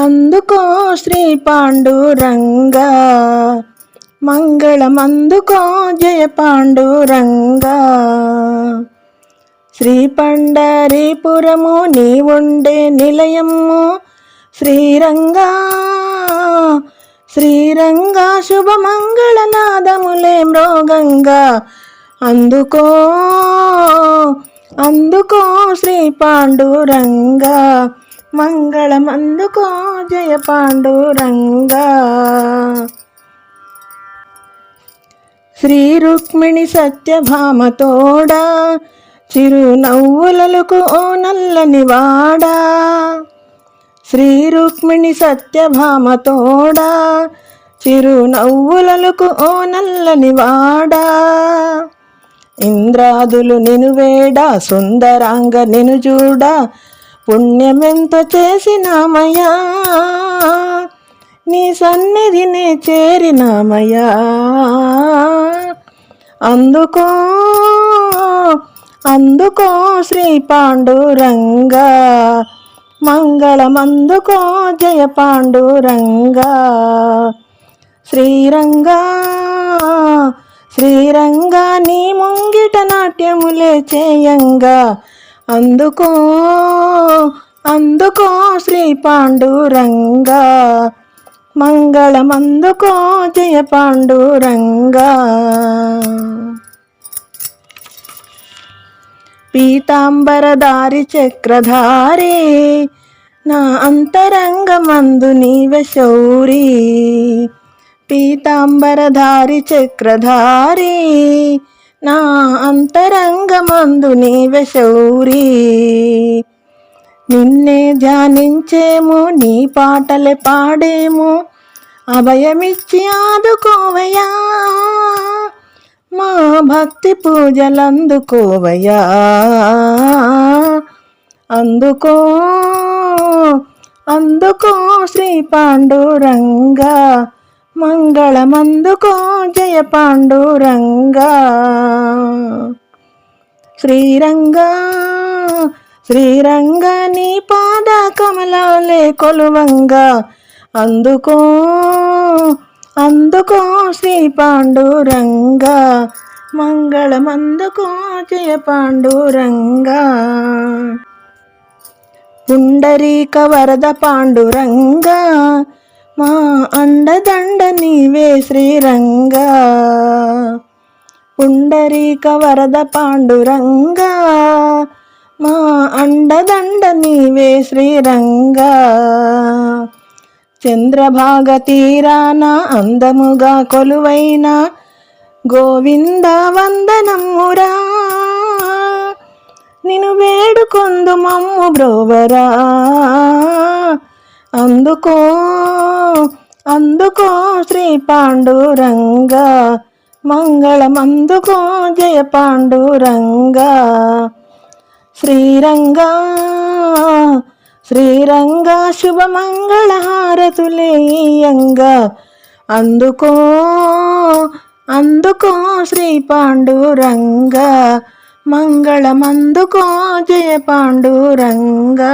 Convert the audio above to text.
అందుకో శ్రీ పాండురంగా మంగళమందుకో జయ పాండురంగ శ్రీ పండరీపురము నీ ఉండే నిలయము శ్రీరంగా. శ్రీరంగా శుభమంగళనాదములే మృగంగా. అందుకో అందుకో శ్రీ పాండురంగా మంగళమందుకో జయ పాండురంగా. శ్రీ రుక్మిణి సత్యభామతోడా చిరునవ్వులలకు ఓ నల్లని వాడా. శ్రీ రుక్మిణి సత్యభామతోడా చిరునవ్వులలకు ఓ నల్లని వాడా. ఇంద్రాదులు నిను వేడా సుందరాంగ నిను చూడ పుణ్యమెంత చేసినామయ్యా? నీ సన్నిధినే చేరినామయ్యా. అందుకో అందుకో శ్రీ పాండురంగా. మంగళమందుకో జయ పాండురంగా. శ్రీరంగా శ్రీరంగా నీ ముంగిట నాట్యములే చేయంగా. అందుకో అందుకో శ్రీ పాండురంగా. మంగళమందుకో జయ పాండురంగా. పీతాంబరదారి చక్రధారి నా అంతరంగమందు నీవె శౌరి. పీతాంబరధారి చక్రధారి నా అంతరంగమందు నీవే శౌరి. నిన్నే ధ్యానించేము నీ పాటలే పాడేము అభయమిచ్చి ఆదుకోవయ్యా. మా భక్తి పూజలందుకోవయ్యా. అందుకో అందుకో శ్రీ పాండురంగా. మంగళమందుకో జయ పాండురంగా. శ్రీరంగా శ్రీరంగా నీ పాద కమలాలే కొలువంగా. అందుకో అందుకో శ్రీ పాండురంగా. మంగళమందుకో జయ పాండురంగా. పుండరీక వరద పాండురంగా. మా అండదండ నీవే శ్రీరంగా. పుండరీక వరద పాండురంగా. మా అండదండ నీవే శ్రీరంగా. చంద్రభాగ తీరాన అందముగా కొలువైన గోవింద వందనమ్మురా నిన్ను వేడుకొందు మమ్ము బ్రోవరా. అందుకో అందుకో శ్రీ పాండురంగా మంగళమందుకో జయ పాండురంగా. శ్రీరంగా శ్రీరంగా శుభమంగళహారతులేయంగా అందుకో అందుకో శ్రీ పాండురంగా మంగళమందుకో జయ పాండురంగా.